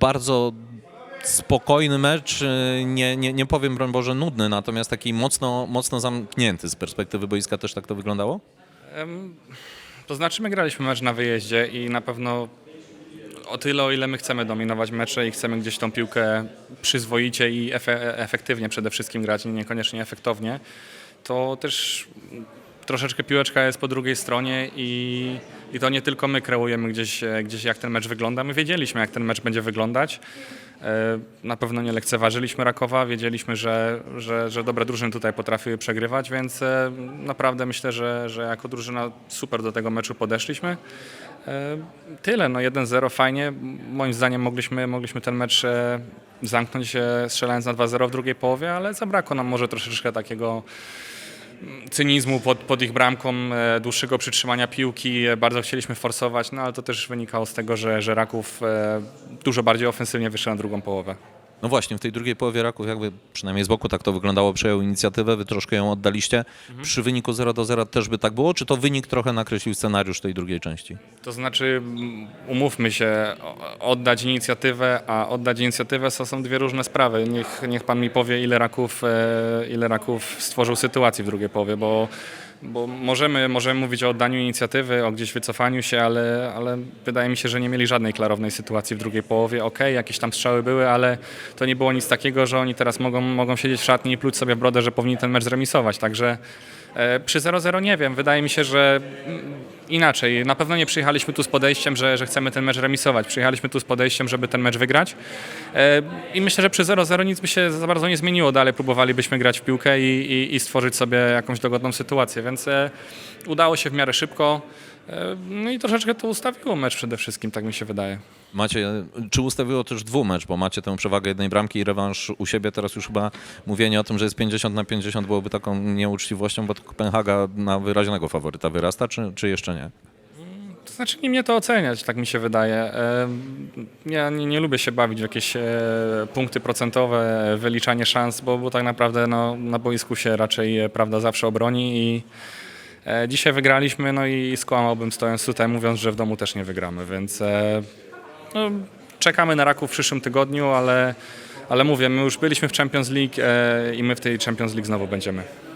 bardzo spokojny mecz, y, nie, nie, nie powiem broń Boże nudny, natomiast taki mocno, mocno zamknięty z perspektywy boiska też tak to wyglądało? To znaczy, my graliśmy mecz na wyjeździe i na pewno o tyle, o ile my chcemy dominować mecze i chcemy gdzieś tą piłkę przyzwoicie i efe, efektywnie przede wszystkim grać, niekoniecznie efektownie, to też troszeczkę piłeczka jest po drugiej stronie i, i to nie tylko my kreujemy gdzieś, e, gdzieś jak ten mecz wygląda. My wiedzieliśmy, jak ten mecz będzie wyglądać. E, Na pewno nie lekceważyliśmy Rakowa, wiedzieliśmy, że, że, że dobre drużyny tutaj potrafiły przegrywać, więc e, naprawdę myślę, że, że jako drużyna super do tego meczu podeszliśmy. Tyle, no 1-0 fajnie. Moim zdaniem mogliśmy, mogliśmy ten mecz zamknąć strzelając na 2-0 w drugiej połowie, ale zabrakło nam może troszeczkę takiego cynizmu pod, pod ich bramką, e, dłuższego przytrzymania piłki. E, Bardzo chcieliśmy forsować, no ale to też wynikało z tego, że, że Raków e, dużo bardziej ofensywnie wyszedł na drugą połowę. No właśnie, w tej drugiej połowie Raków jakby, przynajmniej z boku tak to wyglądało, przejął inicjatywę, wy troszkę ją oddaliście. Przy wyniku 0 do 0 też by tak było, czy to wynik trochę nakreślił scenariusz tej drugiej części? To znaczy, umówmy się, oddać inicjatywę, a oddać inicjatywę to są dwie różne sprawy. Niech, niech pan mi powie, ile Raków, e, ile Raków stworzył sytuacji w drugiej połowie, bo, bo możemy, możemy mówić o oddaniu inicjatywy, o gdzieś wycofaniu się, ale, ale wydaje mi się, że nie mieli żadnej klarownej sytuacji w drugiej połowie. Okej, jakieś tam strzały były, ale to nie było nic takiego, że oni teraz mogą, mogą siedzieć w szatni i pluć sobie w brodę, że powinni ten mecz zremisować. Także e, przy 0-0 nie wiem. Wydaje mi się, że inaczej. Na pewno nie przyjechaliśmy tu z podejściem, że, że chcemy ten mecz remisować. Przyjechaliśmy tu z podejściem, żeby ten mecz wygrać. E, I myślę, że przy 0-0 nic by się za bardzo nie zmieniło. Dalej próbowalibyśmy grać w piłkę i, i, i stworzyć sobie jakąś dogodną sytuację, więc e, udało się w miarę szybko. E, No i troszeczkę to ustawiło mecz przede wszystkim, tak mi się wydaje. Macie, czy ustawiło też dwumecz, bo macie tę przewagę jednej bramki i rewanż u siebie, teraz już chyba mówienie o tym, że jest 50 na 50 byłoby taką nieuczciwością, bo Kopenhaga na wyraźnego faworyta wyrasta, czy, czy jeszcze nie? To znaczy nie mnie to oceniać, tak mi się wydaje. E, Ja nie, nie lubię się bawić w jakieś e, punkty procentowe, wyliczanie szans, bo, bo tak naprawdę no, na boisku się raczej prawda zawsze obroni i e, dzisiaj wygraliśmy, no i skłamałbym stojąc tutaj mówiąc, że w domu też nie wygramy, więc e, no, czekamy na Raków w przyszłym tygodniu, ale, ale mówię, my już byliśmy w Champions League e, i my w tej Champions League znowu będziemy.